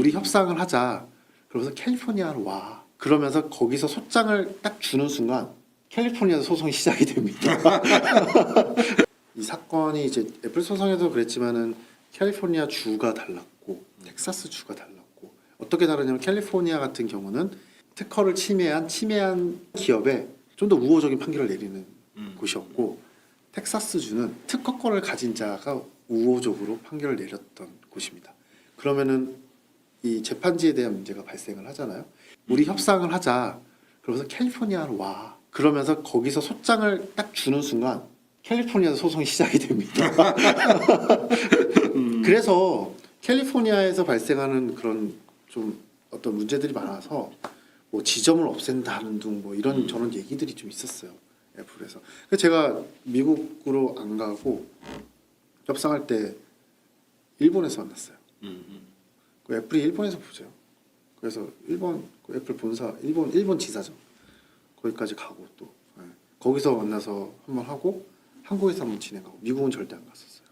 우리 협상을 하자. 그러면서 캘리포니아로 와. 그러면서 거기서 소장을 딱 주는 순간 캘리포니아에서 소송이 시작이 됩니다. 이 사건이 이제 애플 소송에도 그랬지만은 캘리포니아 주가 달랐고 텍사스 주가 달랐고 어떻게 다르냐면 캘리포니아 같은 경우는 특허를 침해한 침해한 기업에 좀 더 우호적인 판결을 내리는 음. 곳이었고 텍사스 주는 특허권을 가진 자가 우호적으로 판결을 내렸던 곳입니다. 그러면은 이 재판지에 대한 문제가 발생을 하잖아요. 우리 협상을 하자. 그러면서 캘리포니아로 와. 그러면서 거기서 소장을 딱 주는 순간 캘리포니아에서 소송이 시작이 됩니다. 그래서 캘리포니아에서 발생하는 그런 좀 어떤 문제들이 많아서 뭐 지점을 없앤다는 등뭐 이런 저런 얘기들이 좀 있었어요. 애플에서. 제가 미국으로 안 가고 협상할 때 일본에서 만났어요. 그 애플이 일본에서 보죠. 그래서 일본 그 애플 본사 일본 일본 지사죠. 거기까지 가고 또 예. 거기서 만나서 한번 하고 한국에서 한번 진행하고 미국은 절대 안 갔었어요.